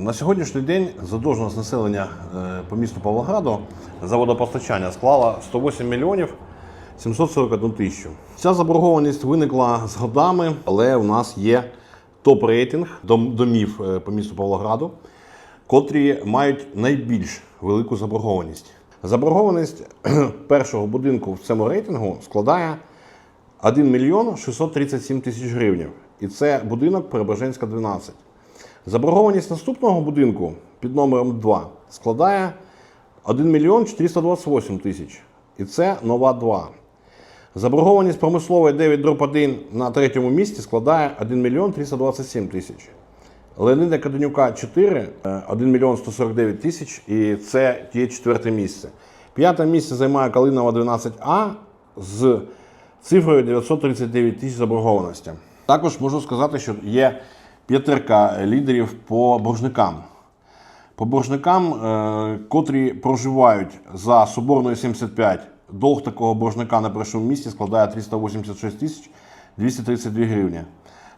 На сьогоднішній день задовженість населення е, по місту Павлограду за водопостачання склала 108 мільйонів 741 тисячу. Ця заборгованість виникла з годами, але у нас є топ-рейтинг дом- домів е, по місту Павлограду, котрі мають найбільш велику заборгованість. Заборгованість першого будинку в цьому рейтингу складає 1 мільйон 637 тисяч гривень. І це будинок Перебеженська 12. Заборгованість наступного будинку під номером 2 складає 1 мільйон 428 тисяч. І це нова 2. Заборгованість промислової 9 дроп 1 на третьому місці складає 1 мільйон 327 тисяч. Леонида Каденюка 4, е, 1 мільйон 149 тисяч, і це є четверте місце. П'яте місце займає Калинова 12А з цифрою 939 тисяч заборгованості. Також можу сказати, що є п'ятерка лідерів по боржникам. По боржникам, е, котрі проживають за Соборною 75, долг такого боржника на першому місці складає 386 тисяч 232 гривні.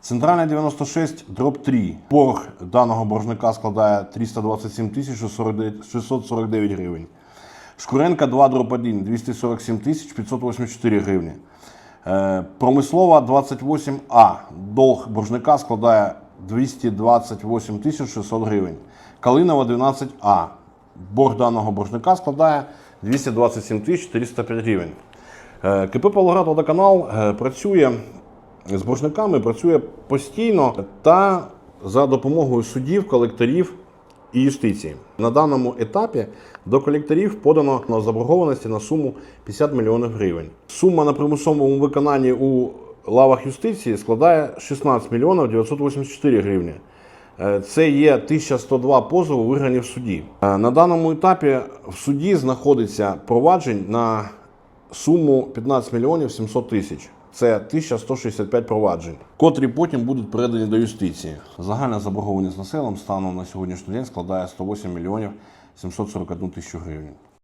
Центральна 96, дроб 3. Борг даного боржника складає 327 тисяч 649 649 гривень. Шкуренка 2 дроб 1 247 тисяч 584 гривні. Е, Промислова 28А. Долг боржника складає 228 600 гривень. Калинова 12А. Борг даного боржника складає 227 тисяч 405 гривень. Е, КП Павлоградводоканал е, працює з боржниками, працює постійно та за допомогою судів, колекторів і юстиції. На даному етапі до колекторів подано на заборгованості на суму 50 мільйонів гривень. Сума на примусовому виконанні у лавах юстиції складає 16 мільйонів 984 гривні. Е, Це є 1102 позови виграні в суді. Е, На даному етапі в суді знаходиться проваджень на суму 15 мільйонів 700 тисяч. Це 1165 проваджень, котрі потім будуть передані до юстиції. Загальна заборгованість населенням станом на сьогоднішній день складає 108 мільйонів 741 тисячу гривень.